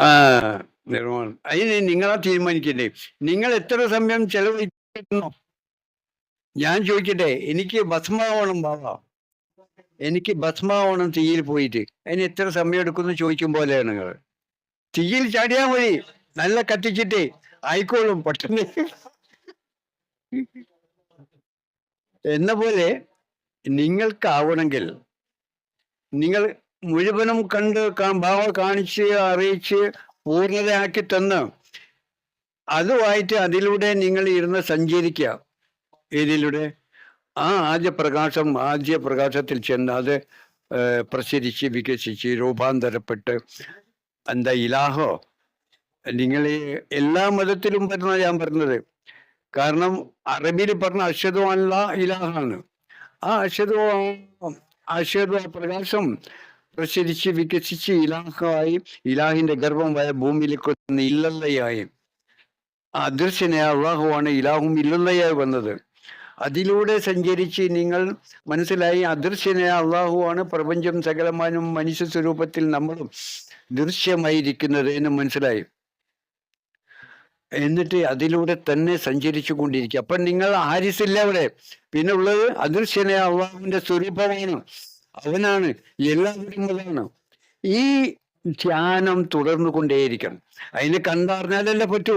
ആ നിർമ്മാണം അതിന് നിങ്ങളാ തീരുമാനിക്കണ്ടേ? നിങ്ങൾ എത്ര സമയം ചെലവഴിക്കുന്നു? ഞാൻ ചോദിക്കട്ടെ എനിക്ക് ഭസ്മാവണം ബാബ എനിക്ക് ഭസ്മാവണം തീയിൽ പോയിട്ട്. അതിന് എത്ര സമയം എടുക്കുന്നു ചോദിക്കും പോലെയാണ് നിങ്ങൾ. തീയിൽ ചാടിയാൽ മതി. നല്ല കത്തിച്ചിട്ട് ആയിക്കോളും പെട്ടെന്ന്. എന്ന പോലെ നിങ്ങൾക്കാവണമെങ്കിൽ നിങ്ങൾ മുഴുവനും കണ്ട് ഭാവ കാണിച്ച് അറിയിച്ച് പൂർണതയാക്കി തന്ന് അതുമായിട്ട് അതിലൂടെ നിങ്ങൾ ഇരുന്ന് സഞ്ചരിക്കുക. ഏതിലൂടെ? ആ ആദ്യ പ്രകാശം ആദ്യ പ്രകാശത്തിൽ ചെന്ന് അത് പ്രസരിച്ച് വികസിച്ച് രൂപാന്തരപ്പെട്ട് എന്താ ഇലാഹോ? നിങ്ങൾ എല്ലാ മതത്തിലും പറഞ്ഞ ഞാൻ പറഞ്ഞത്. കാരണം അറബിയിൽ പറഞ്ഞ അല്ല ഇലാഹാണ് ആ അഷദു അശ്വത പ്രകാശം പ്രസരിച്ച് വികസിച്ച് ഇലാഹായി ഇലാഹിന്റെ ഗർഭമായ ഭൂമിയിലേക്ക് വന്ന് ഇല്ലല്ലയായി. അദൃശ്യനെ അള്ളാഹുവാണ് ഇലാഹും ഇല്ലല്ലയായി വന്നത്. അതിലൂടെ സഞ്ചരിച്ച് നിങ്ങൾ മനസ്സിലായി അദൃശ്യനെ അള്ളാഹുവാണ് പ്രപഞ്ചം സകലമാനും മനുഷ്യ സ്വരൂപത്തിൽ നമ്മളും ദൃശ്യമായിരിക്കുന്നത് എന്ന് മനസ്സിലായി. എന്നിട്ട് അതിലൂടെ തന്നെ സഞ്ചരിച്ചു കൊണ്ടിരിക്കുക. അപ്പൊ നിങ്ങൾ ആരിസില്ല അവിടെ. പിന്നെ ഉള്ളത് അദൃശ്യനെ അള്ളാഹുവിന്റെ സ്വരൂപമാണ്. അവനാണ്. എല്ലാവരും അതാണ് ഈ ധ്യാനം തുടർന്നു കൊണ്ടേയിരിക്കണം അതിനെ കണ്ടറിഞ്ഞാലല്ലേ പറ്റൂ.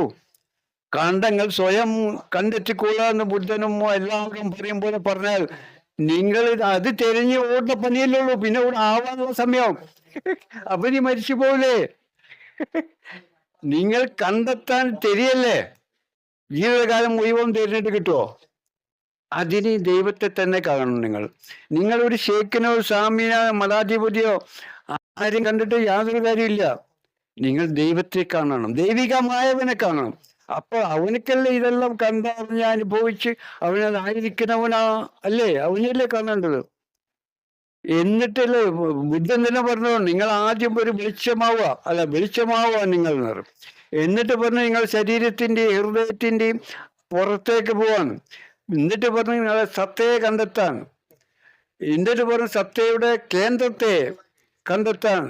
കാന്തങ്ങൾ സ്വയം കണ്ടെത്തിക്കൊള്ളാന്ന് ബുദ്ധനും എല്ലാവരും പറയും പോലെ പറഞ്ഞാൽ നിങ്ങൾ അത് തെരഞ്ഞ് ഓടുന്ന പണിയല്ലേ ഉള്ളൂ. പിന്നെ ഇവിടെ ആവാനുള്ള സമയം. അവന് മരിച്ചു പോലെ നിങ്ങൾ കണ്ടെത്താൻ തെരിയല്ലേ? ജീവിതകാലം മുഴുവൻ തിരഞ്ഞിട്ട് കിട്ടുമോ അതിന് ദൈവത്തെ തന്നെ കാണണം നിങ്ങൾ. നിങ്ങൾ ഒരു ഷേഖിനോ സ്വാമിനോ മതാധിപതിയോ ആരും കണ്ടിട്ട് യാതൊരു കാര്യമില്ല നിങ്ങൾ ദൈവത്തെ കാണണം. ദൈവികമായവനെ കാണണം. അപ്പൊ അവനക്കല്ലേ ഇതെല്ലാം കണ്ടറിഞ്ഞ് അനുഭവിച്ച് അവനതായിരിക്കുന്നവനാ അല്ലേ? അവനല്ലേ കാണേണ്ടത്? എന്നിട്ടല്ലേ ബുദ്ധൻ തന്നെ പറഞ്ഞു നിങ്ങൾ ആദ്യം ഒരു വെളിച്ചമാവുക. അല്ല വെളിച്ചമാവുക നിങ്ങൾ എന്നിട്ട് പറഞ്ഞു നിങ്ങൾ ശരീരത്തിന്റെയും ഹൃദയത്തിന്റെയും പുറത്തേക്ക് പോവാൻ. എന്നിട്ട് പറഞ്ഞു നിങ്ങളെ സത്തയെ കണ്ടെത്താൻ. എന്നിട്ട് പറഞ്ഞു സത്തയുടെ കേന്ദ്രത്തെ കണ്ടെത്താൻ.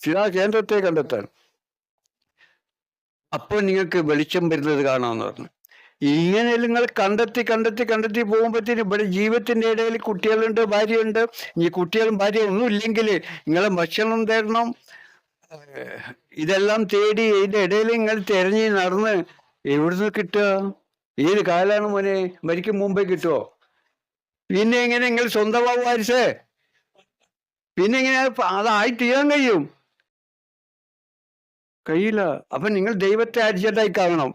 ശിലാ കേന്ദ്രത്തെ കണ്ടെത്താൻ. അപ്പോൾ നിങ്ങൾക്ക് വെളിച്ചം വരുന്നത് കാണാമെന്ന് പറഞ്ഞു. ഇങ്ങനെ നിങ്ങൾ കണ്ടെത്തി കണ്ടെത്തി കണ്ടെത്തി പോകുമ്പോഴത്തേന് ഇവിടെ ജീവിതത്തിന്റെ ഇടയിൽ കുട്ടികളുണ്ട് ഭാര്യയുണ്ട്. ഈ കുട്ടികളും ഭാര്യ ഒന്നും ഇല്ലെങ്കിൽ നിങ്ങളെ ഭക്ഷണം തരണം. ഇതെല്ലാം തേടി ഇതിന്റെ ഇടയിൽ നിങ്ങൾ തിരഞ്ഞ് നടന്ന് എവിടുന്ന് കിട്ടുക? ഏത് കാലാണ് മോനെ? മരിക്കും മുമ്പേ കിട്ടുമോ പിന്നെ എങ്ങനെ നിങ്ങൾ സ്വന്തമാവും ആരിസേ? പിന്നെ എങ്ങനെ അതായി തീരാൻ കഴിയും. കഴിയില്ല. അപ്പൊ നിങ്ങൾ ദൈവത്തെ ആദ്യത്തായി കാണണം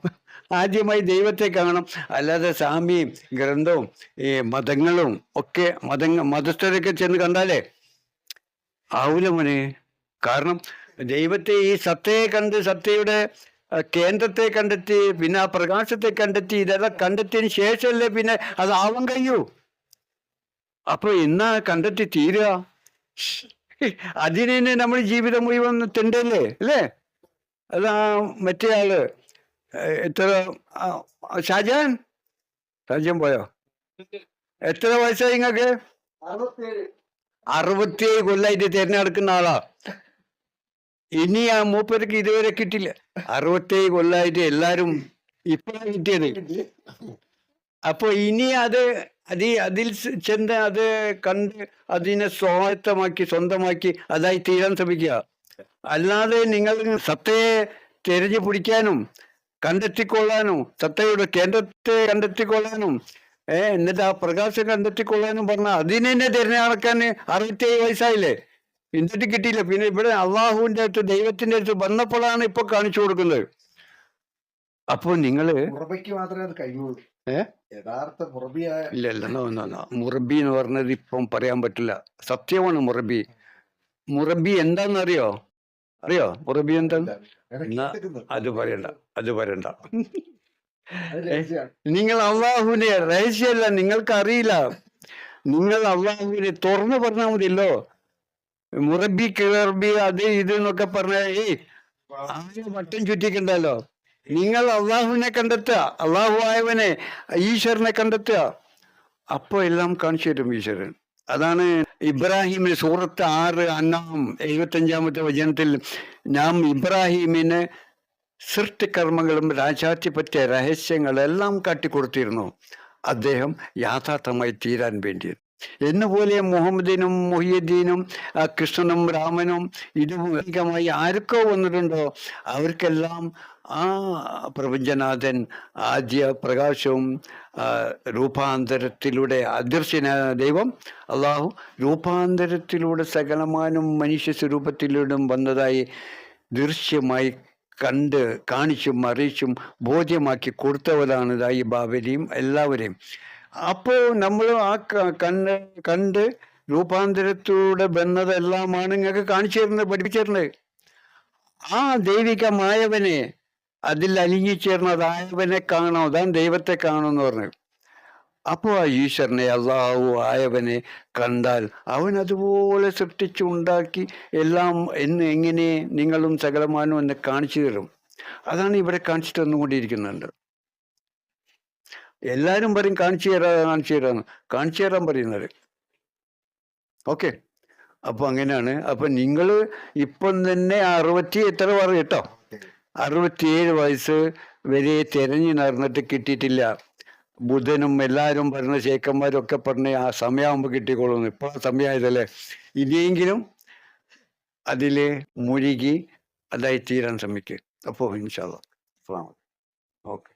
ആദ്യമായി ദൈവത്തെ കാണണം അല്ലാതെ സ്വാമിയും ഗ്രന്ഥവും ഈ മതങ്ങളും ഒക്കെ മത മതസ്ഥരൊക്കെ ചെന്ന് കണ്ടാലേ ആവൂല മോനെ. കാരണം ദൈവത്തെ ഈ സത്തയെ കണ്ട് സത്തയുടെ കേന്ദ്രത്തെ കണ്ടെത്തി പിന്നെ ആ പ്രകാശത്തെ കണ്ടെത്തി ഇതെല്ലാം കണ്ടെത്തിയതിന് ശേഷമല്ലേ പിന്നെ അത് ആവാൻ കഴിയൂ? അപ്പൊ എന്നാ കണ്ടെത്തി തീരുക. അതിന് തന്നെ നമ്മൾ ജീവിതം മുഴുവൻ തിണ്ടല്ലേ അല്ലേ? അതാ മറ്റേ ആൾ എത്ര ഷാജാൻ ഷാജാൻ പോയോ? എത്ര വയസ്സായി നിങ്ങൾക്ക് അറുപത്തിയേഴ് കൊല്ലായിട്ട് തിരഞ്ഞെടുക്കുന്ന ആളാ. ഇനി ആ മൂപ്പർക്ക് ഇതുവരെ കിട്ടില്ല. അറുപത്തേഴ് കൊല്ലായിട്ട് എല്ലാരും ഇപ്പോഴാണ് കിട്ടിയത്. അപ്പൊ ഇനി അത് അതി അതിൽ ചെന്ന് അത് കണ്ട് അതിനെ സ്വായത്തമാക്കി സ്വന്തമാക്കി അതായി തീരാൻ ശ്രമിക്കുക. അല്ലാതെ നിങ്ങൾ സത്തയെ തിരഞ്ഞു പിടിക്കാനും കണ്ടെത്തിക്കൊള്ളാനും സത്തയുടെ കേന്ദ്രത്തെ കണ്ടെത്തിക്കൊള്ളാനും ഏഹ് എന്നിട്ട് ആ പ്രകാശം കണ്ടെത്തിക്കൊള്ളാനും പറഞ്ഞ അതിനെ തന്നെ തിരഞ്ഞെടുക്കാൻ അറുപത്തേഴ് വയസ്സായില്ലേ? എന്നിട്ട് കിട്ടിയില്ല. പിന്നെ ഇവിടെ അള്ളാഹുവിന്റെ അടുത്ത് ദൈവത്തിന്റെ അടുത്ത് വന്നപ്പോഴാണ് ഇപ്പൊ കാണിച്ചു കൊടുക്കുന്നത്. അപ്പോൾ നിങ്ങൾ മാത്രമേ അത് കഴിയുള്ളൂ? യഥാർത്ഥ മുറബിയായ ഇല്ല മുറബി എന്ന് പറഞ്ഞത് ഇപ്പം പറയാൻ പറ്റില്ല. സത്യമാണ് മുറബി. മുറബി എന്താണെന്നറിയോ? അറിയോ? മുറബി എന്താ എന്നാ അത് പറയണ്ട അത് പറയണ്ട. നിങ്ങൾ അള്ളാഹുവിനെ രഹസ്യമല്ല നിങ്ങൾക്ക് അറിയില്ല നിങ്ങൾ അള്ളാഹുവിനെ തുറന്നു പറഞ്ഞാൽ മതിയല്ലോ. മുറബി കിളർബി അത് ഇത് എന്നൊക്കെ പറഞ്ഞ ഏയ് ആരും വട്ടം ചുറ്റിക്കണ്ടല്ലോ. നിങ്ങൾ അള്ളാഹുവിനെ കണ്ടെത്തുക അള്ളാഹു ആയവനെ ഈശ്വരനെ കണ്ടെത്തുക. അപ്പോൾ എല്ലാം കാണിച്ചു തരും ഈശ്വരൻ. അതാണ് ഇബ്രാഹിമിന് സൂറത്ത് ആറ് അന്നാം എഴുപത്തഞ്ചാമത്തെ വചനത്തിൽ നാം ഇബ്രാഹിമിന് സൃഷ്ടികർമ്മങ്ങളും രാജാധിപത്യ രഹസ്യങ്ങളെല്ലാം കാട്ടിക്കൊടുത്തിരുന്നു. അദ്ദേഹം യാഥാർത്ഥമായി തീരാൻ വേണ്ടി എന്നുപോലെ മുഹമ്മദിനും മൊഹിയുദ്ദീനും കൃഷ്ണനും രാമനും ഇതുമായി ആർക്കോ വന്നിട്ടുണ്ടോ അവർക്കെല്ലാം ആ പ്രപഞ്ചനാഥൻ ആദ്യ പ്രകാശവും രൂപാന്തരത്തിലൂടെ അദൃശ്യന ദൈവം അള്ളാഹു രൂപാന്തരത്തിലൂടെ സകലമാനും മനുഷ്യ സ്വരൂപത്തിലൂടെ വന്നതായി ദൃശ്യമായി കണ്ട് കാണിച്ചും അറിയിച്ചും ബോധ്യമാക്കി കൊടുത്തവരാണ് ഇതായി ബാബരിയും എല്ലാവരെയും. അപ്പോൾ നമ്മൾ ആ കണ്ണ് കണ്ട് രൂപാന്തരത്തിലൂടെ ബന്ധതെല്ലാമാണ് നിങ്ങൾക്ക് കാണിച്ചു തരുന്നത് പഠിപ്പിച്ചിരുന്നത് ആ ദൈവികമായവനെ അതിൽ അലിഞ്ഞുചേർന്നതായവനെ കാണോ അതാണ് ദൈവത്തെ കാണുമെന്ന് പറഞ്ഞു അപ്പോൾ ആ ഈശ്വരനെ അള്ളാഹു ആയവനെ കണ്ടാൽ അവൻ അതുപോലെ സൃഷ്ടിച്ചുണ്ടാക്കി എല്ലാം എന്ന് എങ്ങനെ നിങ്ങളും സകലമാനും എന്നെ കാണിച്ചു തരും. അതാണ് ഇവിടെ കാണിച്ചിട്ട് തന്നുകൊണ്ടിരിക്കുന്നുണ്ട് എല്ലാവരും പറയും കാണിച്ചു തരാ കാണിച്ചു തരാന്ന് കാണിച്ചു തരാൻ പറയുന്നത് ഓക്കെ. അപ്പൊ അങ്ങനെയാണ്. അപ്പൊ നിങ്ങൾ ഇപ്പം തന്നെ അറുപത്തി എത്ര പറയും കേട്ടോ? അറുപത്തിയേഴ് വയസ്സ് വരെ തിരഞ്ഞു നടന്നിട്ട് കിട്ടിയിട്ടില്ല. ബുധനും എല്ലാവരും പറഞ്ഞ ശേഖന്മാരും ഒക്കെ പറഞ്ഞ് ആ സമയമാകുമ്പോൾ കിട്ടിക്കോളും ഇപ്പോൾ സമയമായതല്ലേ? ഇനിയെങ്കിലും അതിൽ മുഴുകി അതായി തീരാൻ ശ്രമിക്കുക അപ്പോൾ ഇൻഷാല്ല ഓക്കെ.